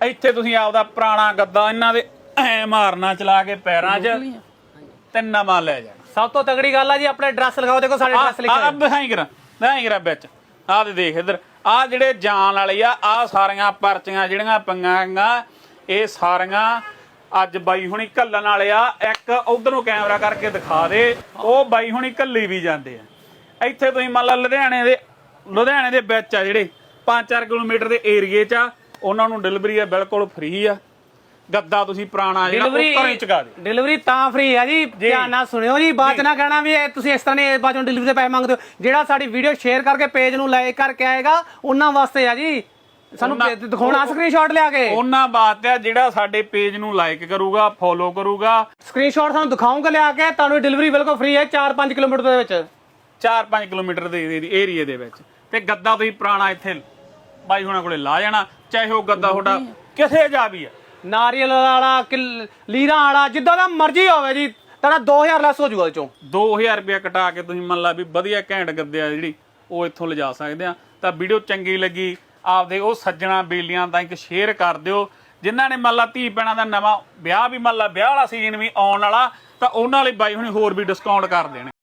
ਇੱਥੇ ਤੁਸੀਂ ਆਪਦਾ ਪੁਰਾਣਾ ਗੱਦਾ ਇਹਨਾਂ ਦੇ ਐ ਮਾਰਨਾ ਚਲਾ ਕੇ ਪੈਰਾਂ 'ਚ ਤੇ ਨਵਾਂ ਲੈ ਜਾਣਾ। ਸਭ ਤੋਂ ਤਗੜੀ ਗੱਲ ਆ ਜੀ ਆਪਣੇ ਐਡਰੈਸ ਲਗਾਓ ਦੇਖੋ ਸਾਡੇ ਐਡਰੈਸ ਲਿਖਿਆ ਆ ਬਹਾਈ ਕਰਾ ਬਹਾਈ ਕਰਾ ਵਿੱਚ। ਆਹ ਤੇ ਦੇਖ ਇੱਧਰ ਆ ਜਿਹੜੇ ਜਾਨ ਵਾਲੇ ਆ ਆ ਸਾਰੀਆਂ ਪਰਚੀਆਂ ਜਿਹੜੀਆਂ ਪੰਗਾਂਗਾ ਇਹ ਸਾਰੀਆਂ ਅੱਜ ਬਾਈ ਹੁਣੀ ਕੱਲਣ ਵਾਲੇ ਆ ਇੱਕ ਉਧਰੋਂ ਕੈਮਰਾ ਕਰਕੇ ਦਿਖਾ ਦੇ ਉਹ ਬਾਈ ਹੁਣੀ ਕੱਲੀ ਵੀ ਜਾਂਦੇ ਆ। ਇੱਥੇ ਤੁਸੀਂ ਮੰਨ ਲਾ ਲੁਧਿਆਣੇ ਦੇ ਲੁਧਿਆਣੇ ਦੇ ਵਿੱਚ ਆ ਜਿਹੜੇ 5-4 ਕਿਲੋਮੀਟਰ ਦੇ ਏਰੀਏ 'ਚ ਆ ਉਹਨਾਂ ਨੂੰ ਡਿਲੀਵਰੀ ਆ ਬਿਲਕੁਲ ਫ੍ਰੀ ਆ। ਗੱਦਾ ਤੁਸੀਂ ਪੁਰਾਣਾ ਜਿਹੜਾ ਡਿਲੀਵਰੀ ਚੁਕਾ ਦੇ ਡਿਲੀਵਰੀ ਤਾਂ ਫ੍ਰੀ ਹੈ ਜੀ ਧਿਆਨ ਨਾਲ ਸੁਣਿਓ ਜੀ ਚ ਨਾ ਕਹਿਣਾ ਵੀ ਤੁਸੀਂ ਇਸ ਤਰ੍ਹਾਂ ਨੇ ਬਾਅਦੋਂ ਡਿਲੀਵਰੀ ਦੇ ਪੈਸੇ ਮੰਗਦੇ ਹੋ। ਜਿਹੜਾ ਸਾਡੀ ਵੀਡੀਓ ਸ਼ੇਅਰ ਕਰਕੇ ਪੇਜ ਨੂੰ ਲਾਈਕ ਕਰਕੇ ਆਏਗਾ ਉਹਨਾਂ ਵਾਸਤੇ ਆ ਜੀ। ਸਾਨੂੰ ਦਿਖਾਉਣਾ ਸਕਰੀਨਸ਼ਾਟ ਲਿਆ ਕੇ। ਉਹਨਾਂ ਬਾਤ ਆ ਜਿਹੜਾ ਸਾਡੇ ਪੇਜ ਨੂੰ ਲਾਈਕ ਕਰੂਗਾ ਫੋਲੋ ਕਰੂਗਾ। ਸਕਰੀਨਸ਼ਾਟ ਸਾਨੂੰ ਦਿਖਾਉਂਗਾ ਲਿਆ ਕੇ ਤੁਹਾਨੂੰ ਡਿਲੀਵਰੀ ਬਿਲਕੁਲ ਫ੍ਰੀ ਹੈ 4-5 ਕਿਲੋਮੀਟਰ ਦੇ ਵਿੱਚ। 4-5 ਕਿਲੋਮੀਟਰ ਦੇ ਏਰੀਏ ਦੇ ਵਿੱਚ। ਤੇ ਗੱਦਾ ਤੁਸੀਂ ਪੁਰਾਣਾ ਇੱਥੇ ਬਾਈ ਹੁਣਾਂ ਕੋਲੇ ਲਾ ਜਾਣਾ ਚਾਹੇ ਉਹ ਗੱਦਾ ਤੁਹਾਡਾ ਕਿਥੇ ਜਾ ਵੀ ਆ। ਨਾਰੀਅਲ ਵਾਲਾ ਕਿਲ- ਲੀਰਾਂ ਵਾਲਾ ਜਿੱਦਾਂ ਦਾ ਮਰਜ਼ੀ ਹੋਵੇ ਜੀ ਤੁਹਾਡਾ 2000 ਲੈਸ ਹੋ ਜਾਊਗਾ ਚੋਂ। 2000 ਰੁਪਇਆ ਕਟਾ ਕੇ ਤੁਸੀਂ ਮੰਨ ਲਾ ਵੀ ਵਧੀਆ ਘੈਂਟ ਗੱਦੇ ਆ ਜਿਹੜੀ ਉਹ ਇੱਥੋਂ ਲਿਜਾ ਸਕਦੇ ਆ। ਤਾਂ ਵੀਡੀਓ ਚੰਗੀ ਲੱਗੀ ਆਪਦੇ ਉਹ ਸੱਜਣਾ ਬੇਲੀਆਂ ਤਾਂ ਇੱਕ ਸ਼ੇਅਰ ਕਰ ਦਿਓ। ਜਿਨ੍ਹਾਂ ਨੇ ਮੰਨ ਲਾ ਧੀ ਪੈਣਾ ਦਾ ਨਵਾਂ ਵਿਆਹ ਵੀ ਮੰਨ ਲਾ ਵਿਆਹ ਵਾਲਾ ਸੀਜ਼ਨ ਵੀ ਆਉਣ ਵਾਲਾ ਤਾਂ ਉਹਨਾਂ ਲਈ ਬਾਈ ਹੁਣੀ ਹੋਰ ਵੀ ਡਿਸਕਾਊਂਟ ਕਰ ਦੇਣ।